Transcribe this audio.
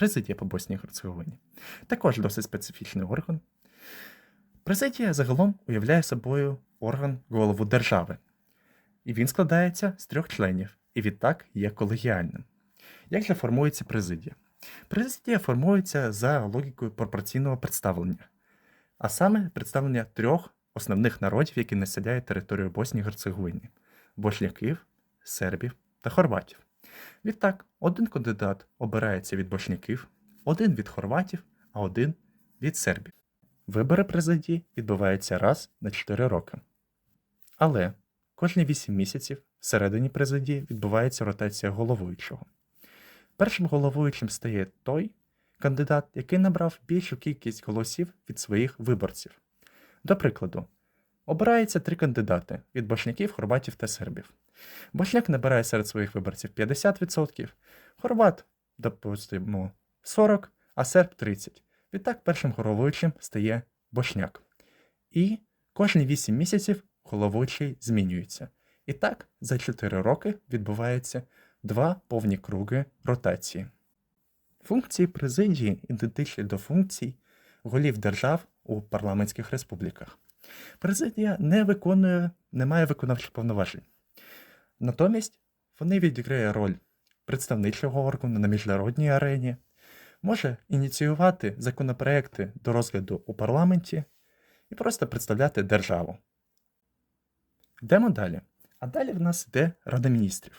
президія по Боснії і Герцеговині. Також досить специфічний орган. Президія загалом уявляє собою орган голову держави. І він складається з трьох членів, і відтак є колегіальним. Як же формується президія? Президія формується за логікою пропорційного представлення, а саме представлення трьох основних народів, які населяють територію Боснії і Герцеговини бошляків, сербів та хорватів. Відтак, один кандидат обирається від бошляків, один від хорватів, а один від сербів. Вибори президії відбуваються раз на 4 роки. Але кожні 8 місяців всередині президії відбувається ротація головуючого. Першим головуючим стає той кандидат, який набрав більшу кількість голосів від своїх виборців. До прикладу, обирається три кандидати від бошняків, хорватів та сербів. Бошняк набирає серед своїх виборців 50%, хорват, допустимо, 40%, а серб 30%. Відтак першим головуючим стає бошняк. І кожні 8 місяців головуючий змінюється. І так, за 4 роки відбувається два повні круги ротації. Функції президії ідентичні до функцій голів держав у парламентських республіках. Президія не виконує, не має виконавчих повноважень. Натомість вони відіграє роль представничого органу на міжнародній арені, може ініціювати законопроекти до розгляду у парламенті і просто представляти державу. Йдемо далі. А далі в нас йде Рада міністрів.